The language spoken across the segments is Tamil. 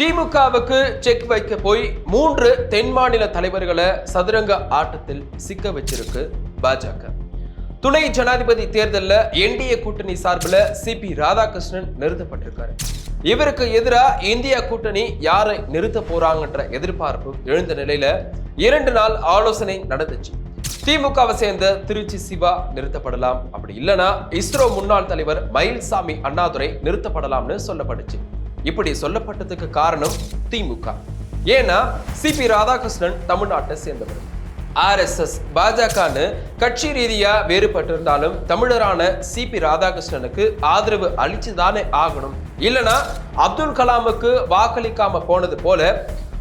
திமுகவுக்கு செக் வைக்க போய் மூன்று தென் மாநில தலைவர்களை சதுரங்க ஆட்டத்தில் சிக்க வச்சிருக்கு பாஜக. துணை ஜனாதிபதி தேர்தலில் என்டிஏ கூட்டணி சார்பில் சிபி ராதாகிருஷ்ணன் நிறுத்தப்பட்டிருக்காரு. இவருக்கு எதிராக இந்தியா கூட்டணி யாரை நிறுத்த போறாங்கன்ற எதிர்பார்ப்பு எழுந்த நிலையில இரண்டு நாள் ஆலோசனை நடந்துச்சு. திமுகவை சேர்ந்த திருச்சி சிவா நிறுத்தப்படலாம். அப்படி இல்லைன்னா இஸ்ரோ முன்னாள் தலைவர் மயில்சாமி அண்ணாதுரை நிறுத்தப்படலாம்னு சொல்லப்பட்டுச்சு. இப்படி சொல்லப்பட்டதுக்கு காரணம் திமுக. ஏன்னா சிபி ராதாகிருஷ்ணன் தமிழ்நாட்டை சேர்ந்தவர். ஆர்எஸ்எஸ் பாஜகன்னு கட்சி ரீதியா வேறுபட்டிருந்தாலும் தமிழரான சிபி ராதாகிருஷ்ணனுக்கு ஆதரவு அளிச்சுதானே ஆகணும். இல்லனா அப்துல் கலாமுக்கு வாக்களிக்காம போனது போல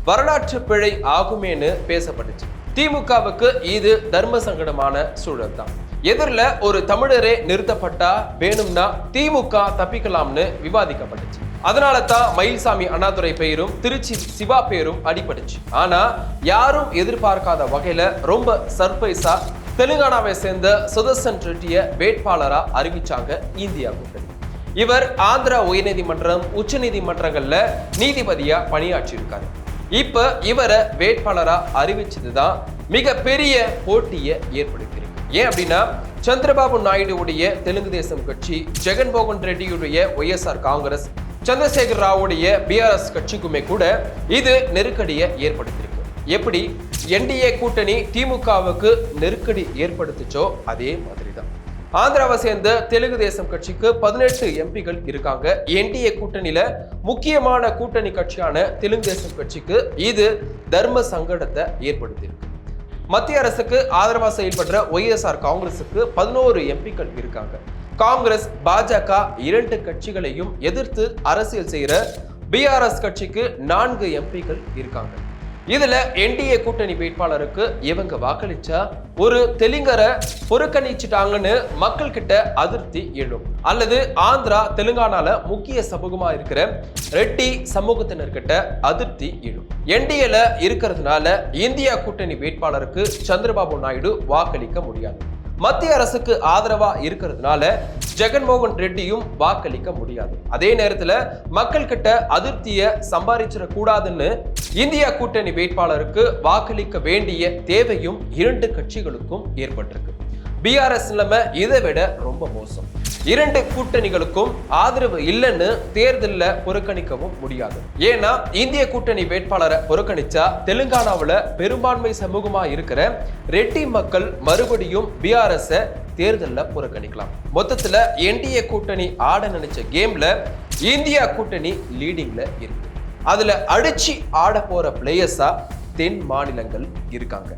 வரலாற்று பிழை ஆகுமேன்னு பேசப்பட்டுச்சு. திமுகவுக்கு இது தர்ம சங்கடமான சூழல் தான். எதிரில் ஒரு தமிழரே நிறுத்தப்பட்டா வேணும்னா திமுக தப்பிக்கலாம்னு விவாதிக்கப்பட்டுச்சு. அதனால தான் மயில்சாமி அண்ணாதுரை பெயரும் திருச்சி சிவா பெயரும் அடிபடுச்சு ஆனா யாரும் எதிர்பார்க்காத வகையில ரொம்ப சர்ப்ரைஸா தெலுங்கானாவை சேர்ந்த சுதர்சன் ரெட்டிய வேட்பாளரா அறிவிச்சாங்க இந்தியா கூட்டணி. இவர் ஆந்திரா உயர்நீதிமன்றம் உச்ச நீதிமன்றங்கள்ல நீதிபதியா பணியாற்றியிருக்காரு. இப்ப இவரை வேட்பாளரா அறிவிச்சதுதான் மிகப்பெரிய போட்டியை ஏற்படுத்தியிருக்கு. ஏன் அப்படின்னா சந்திரபாபு நாயுடுவுடைய தெலுங்கு தேசம் கட்சி ஜெகன்மோகன் ரெட்டியுடைய ஒய்எஸ்ஆர் காங்கிரஸ் சந்திரசேகர் ராவுடைய பிஆர்எஸ் கட்சிக்குமே கூட இது நெருக்கடியை ஏற்படுத்தியிருக்கு. எப்படி? என்டிஏ கூட்டணி திமுகவுக்கு நெருக்கடி ஏற்படுத்துச்சோ அதே மாதிரி தான் ஆந்திராவை சேர்ந்த தெலுங்கு தேசம் கட்சிக்கு பதினெட்டு எம்பிகள் இருக்காங்க. என்டிஏ கூட்டணியில முக்கியமான கூட்டணி கட்சியான தெலுங்கு தேசம் கட்சிக்கு இது தர்ம சங்கடத்தை ஏற்படுத்தியிருக்கு. மத்திய அரசுக்கு ஆதரவாக செயல்படுற ஒய்எஸ்ஆர் காங்கிரஸுக்கு பதினோரு எம்பிக்கள் இருக்காங்க. காங்கிரஸ் பாஜக இரண்டு கட்சிகளையும் எதிர்த்து அரசியல் செய்கிற பிஆர்எஸ் கட்சிக்கு நான்கு எம்பிக்கள் இருக்காங்க. இதுல என்டிஏ கூட்டணி வேட்பாளருக்கு இவங்க வாக்களிச்சா ஒரு தெலுங்கரை புறக்கணிச்சிட்டாங்கன்னு மக்கள் கிட்ட அதிருப்தி எழும். அல்லது ஆந்திரா தெலுங்கானால முக்கிய சமூகமா இருக்கிற ரெட்டி சமூகத்தினர்கிட்ட அதிருப்தி எழும். என்டிஏல இருக்கிறதுனால இந்தியா கூட்டணி வேட்பாளருக்கு சந்திரபாபு நாயுடு வாக்களிக்க முடியாது. மத்திய அரசுக்கு ஆதரவா இருக்கிறதுனால ஜெகன்மோகன் ரெட்டியும் வாக்களிக்க முடியாது. அதே நேரத்துல மக்கள் கிட்ட அதிருப்திய சம்பாதிச்சிட கூடாதுன்னு இந்தியா கூட்டணி வேட்பாளருக்கு வாக்களிக்க வேண்டிய தேவையும் இரண்டு கட்சிகளுக்கும் ஏற்பட்டிருக்கு. பிஆர்எஸ் நிலைமை இதை விட ரொம்ப மோசம். இரண்டு கூட்டணிகளுக்கும் ஆதரவு இல்லைன்னு தேர்தலில் புறக்கணிக்கவும் முடியாது. ஏன்னா இந்திய கூட்டணி வேட்பாளரை புறக்கணிச்சா தெலுங்கானாவில் பெரும்பான்மை சமூகமா இருக்கிற ரெட்டி மக்கள் மறுபடியும் பிஆர்எஸ் தேர்தலில் புறக்கணிக்கலாம். மொத்தத்தில் என்டிஏ கூட்டணி ஆட நினைச்ச கேம்ல இந்தியா கூட்டணி லீடிங்ல இருக்கு. அதுல அடிச்சு ஆட போற பிளேயர்ஸா தென் மாநிலங்கள் இருக்காங்க.